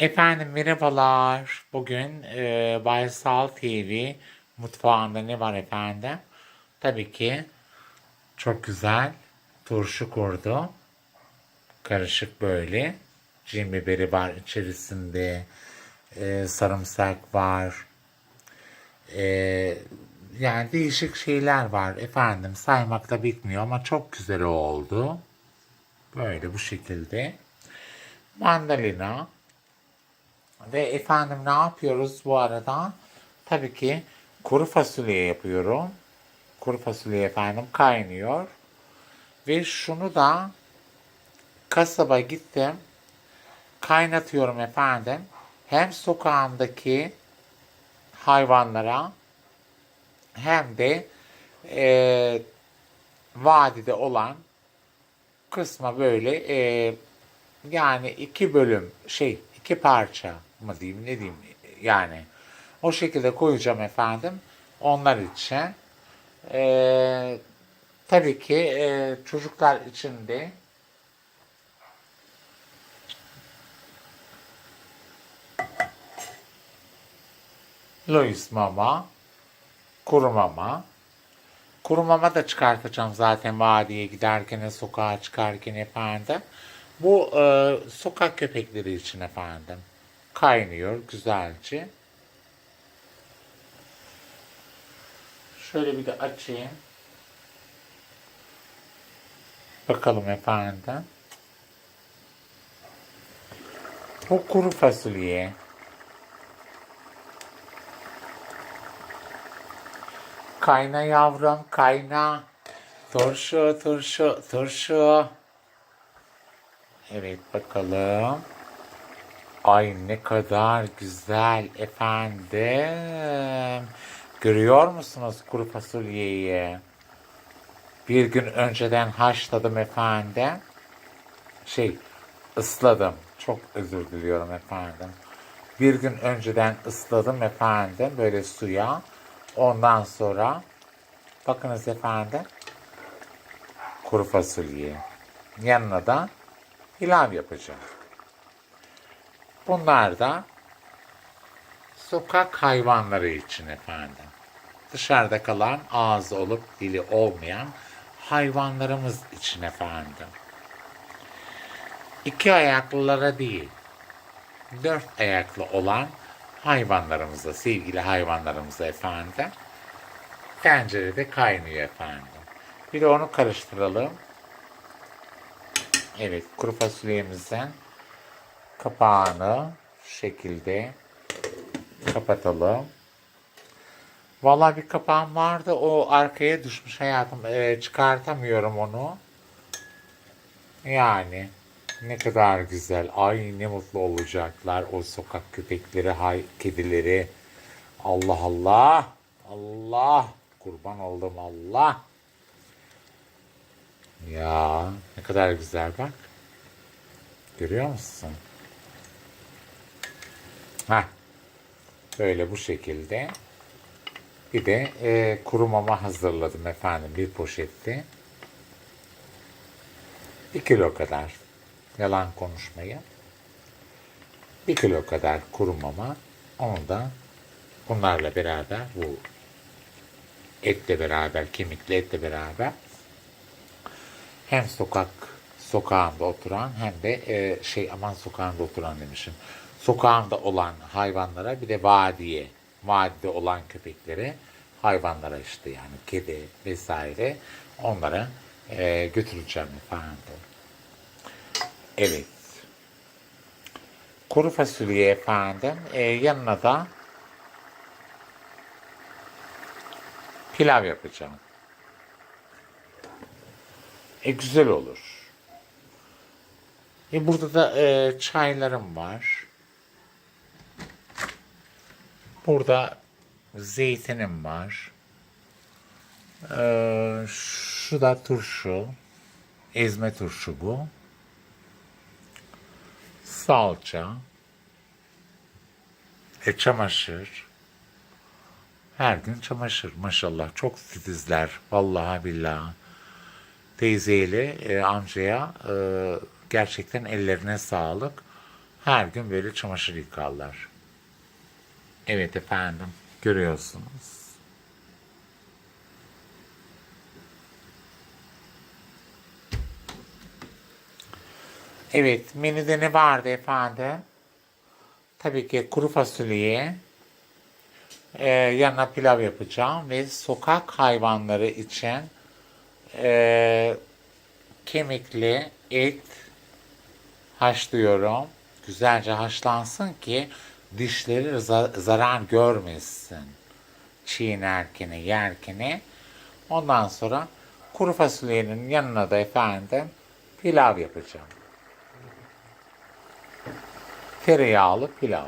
Efendim merhabalar. Bugün e, Baysal TV mutfağında ne var efendim? Tabii ki çok güzel turşu kurdu. Karışık böyle. Cin biberi var içerisinde. E, sarımsak var. E, yani değişik şeyler var efendim. Saymakla bitmiyor ama çok güzel oldu. Böyle bu şekilde. Mandalina. Ve efendim ne yapıyoruz bu arada? Tabii ki kuru fasulye yapıyorum. Kuru fasulye efendim kaynıyor. Ve şunu da kasaba gittim. Kaynatıyorum efendim. Hem sokağımdaki hayvanlara hem de e, vadide olan kısma böyle e, yani iki bölüm şey iki parça mı diyeyim ne diyeyim yani o şekilde koyacağım efendim onlar için Ee, tabii ki e, çocuklar için de Louis mama kuru mama Kuru mama da çıkartacağım zaten vadiye giderken, sokağa çıkarken efendim. Bu e, sokak köpekleri için efendim. Kaynıyor güzelce. Şöyle bir de açayım. Bakalım efendim. Bu kuru fasulye. Kayna yavrum kayna. Turşu turşu turşu. Evet bakalım. Ay ne kadar güzel efendim. Görüyor musunuz kuru fasulyeyi? Bir gün önceden haşladım efendim. Şey ısladım. Çok özür diliyorum efendim. Bir gün önceden ısladım efendim böyle suya. Ondan sonra bakınız efendim kuru fasulye. Yanına da pilav yapacağım. Bunlar da sokak hayvanları için efendim. Dışarıda kalan ağzı olup dili olmayan hayvanlarımız için efendim. İki ayaklılara değil, dört ayaklı olan hayvanlarımıza, sevgili hayvanlarımıza efendim. Tencerede kaynıyor efendim. Bir de onu karıştıralım. Evet, kuru fasulyemizin kapağını şu şekilde kapatalım. Vallahi bir kapağım vardı. O arkaya düşmüş hayatım. Ee, çıkartamıyorum onu. Yani ne kadar güzel. Ay ne mutlu olacaklar o sokak köpekleri, hay, kedileri. Allah Allah. Allah. Kurban oldum Allah. Ya ne kadar güzel bak. Görüyor musun? Heh. Böyle bu şekilde. Bir de e, kuru mama hazırladım efendim bir poşette. Bir kilo kadar. Yalan konuşmayı. Bir kilo kadar kuru mama. Onu da bunlarla beraber bu etle beraber, kemikli etle beraber hem sokak sokağında oturan hem de e, şey aman sokağında oturan demişim. Sokağında olan hayvanlara bir de vadiye, vadide olan köpeklere hayvanlara işte yani kedi vesaire onlara e, götüreceğim efendim. Evet. Kuru fasulye efendim. E, yanına da pilav yapacağım. E güzel olur. E burada da e, çaylarım var. Burada zeytinim var. E, şu da turşu. Ezme turşu bu. Salça. E çamaşır. Her gün çamaşır maşallah. Çok titizler. Vallahi billahi. Teyzeyle e, amcaya e, gerçekten ellerine sağlık. Her gün böyle çamaşır yıkarlar. Evet efendim, görüyorsunuz. Evet, menüde ne vardı efendim? Tabii ki kuru fasulye, e, yanına pilav yapacağım ve sokak hayvanları için e, kemikli et haşlıyorum. Güzelce haşlansın ki dişleri za- zarar görmesin. Çiğnerken, yerken. Ondan sonra kuru fasulyenin yanına da efendim pilav yapacağım. Tereyağlı pilav.